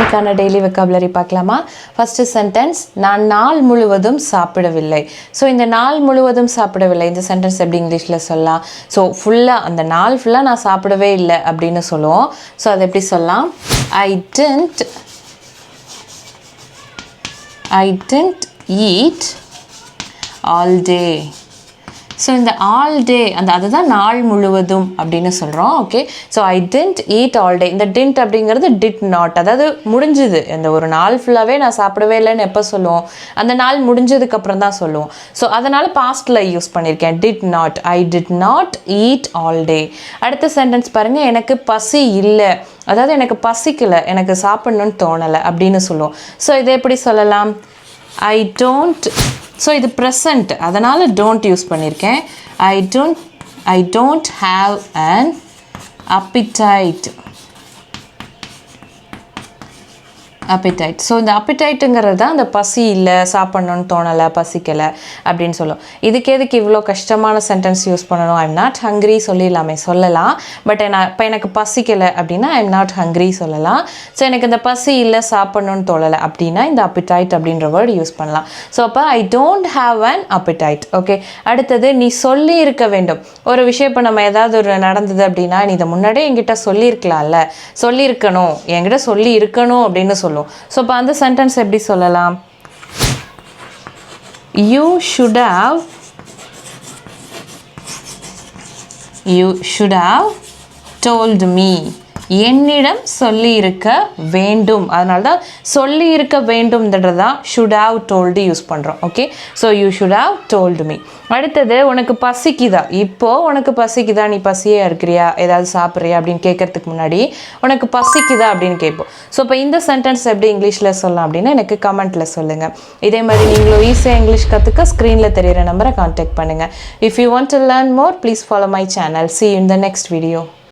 இன்னைக்கான daily vocabulary பார்க்கலாமா? First sentence நான் நாள் முழுவதும் சாப்பிடவில்லை. ஸோ இந்த நாள் முழுவதும் சாப்பிடவில்லை. இந்த சென்டென்ஸ் எப்படி இங்கிலீஷில் சொல்லலாம் ஸோ ஃபுல்லாக அந்த நாள் ஃபுல்லாக நான் சாப்பிடவே இல்லை அப்படின்னு சொல்லுவோம். ஸோ அதை எப்படி சொல்லலாம்? I didn't I didn't eat all day so இந்த ஆல் டே அந்த அதுதான் நாள் முழுவதும் அப்படின்னு சொல்கிறோம் okay so I didn't eat all day இந்த டென்ட் அப்படிங்கிறது டிட் நாட் அதாவது முடிஞ்சுது. இந்த ஒரு நாள் ஃபுல்லாகவே நான் சாப்பிடவே இல்லைன்னு எப்போ சொல்லுவோம்? அந்த நாள் முடிஞ்சதுக்கப்புறம் தான் சொல்லுவோம். ஸோ அதனால் பாஸ்டில் யூஸ் பண்ணியிருக்கேன். Did not I did not eat all day அடுத்த சென்டென்ஸ் பாருங்கள் எனக்கு பசி இல்லை. அதாவது எனக்கு பசிக்கலை. எனக்கு சாப்பிட்ணுன்னு தோணலை அப்படின்னு சொல்லுவோம். ஸோ இதை எப்படி சொல்லலாம்? ஐ டோன்ட் ஸோ இது ப்ரெசண்ட் அதனால் டோன்ட் யூஸ் பண்ணியிருக்கேன் I don't I don't have an appetite appetite so இந்த அப்பிடைட்டுங்கிறது தான் அந்த பசி இல்லை சாப்பிட்ணுன்னு தோணலை பசிக்கலை அப்படின்னு சொல்லும். இதுக்கு எதுக்கு இவ்வளோ கஷ்டமான சென்டென்ஸ் யூஸ் பண்ணணும்? ஐம் நாட் ஹங்க்ரி சொல்லிடலாமே சொல்லலாம். பட் நான் இப்போ எனக்கு பசிக்கலை அப்படின்னா ஐம் நாட் ஹங்க்ரி சொல்லலாம். ஸோ எனக்கு இந்த பசி இல்லை சாப்பிட்ணுன்னு தோணலை அப்படின்னா இந்த அப்பிடைட் அப்படின்ற வேர்டு யூஸ் பண்ணலாம். ஸோ அப்போ I don't have an appetite okay அடுத்தது நீ சொல்லி இருக்க வேண்டும். ஒரு விஷயம் இப்போ நம்ம ஏதாவது ஒரு நடந்தது அப்படின்னா நீ இதை முன்னாடியே என்கிட்ட சொல்லியிருக்கலாம்ல. சொல்லியிருக்கணும் என்கிட்ட சொல்லி இருக்கணும் அப்படின்னு சொல்லுவோம். ஸோ இப்போ அந்த சென்டென்ஸ் எப்படி சொல்லலாம்? You should have you should have told me என்னிடம் சொல்லி இருக்க வேண்டும். அதனால தான் சொல்லியிருக்க வேண்டும்ன்றது தான் ஷுட் ஹாவ் டோல்டு யூஸ் பண்ணுறோம் okay so you should have told me அடுத்தது உனக்கு பசிக்குதா? இப்போது உனக்கு பசிக்குதா? நீ பசியாக இருக்கிறியா ஏதாவது சாப்பிட்றியா? அப்படின்னு கேட்கறதுக்கு முன்னாடி உனக்கு பசிக்குதா? அப்படின்னு கேட்போம். ஸோ இப்போ இந்த சென்டென்ஸ் எப்படி இங்கிலீஷில் சொல்லலாம் அப்படின்னா எனக்கு கமெண்ட்டில் சொல்லுங்கள் இதே மாதிரி நீங்களும் ஈஸியாக இங்கிலீஷ் கற்றுக்க ஸ்க்ரீனில் தெரியிற நம்பரை கான்டாக்ட் பண்ணுங்கள் if you want to learn more please follow my channel see in the next video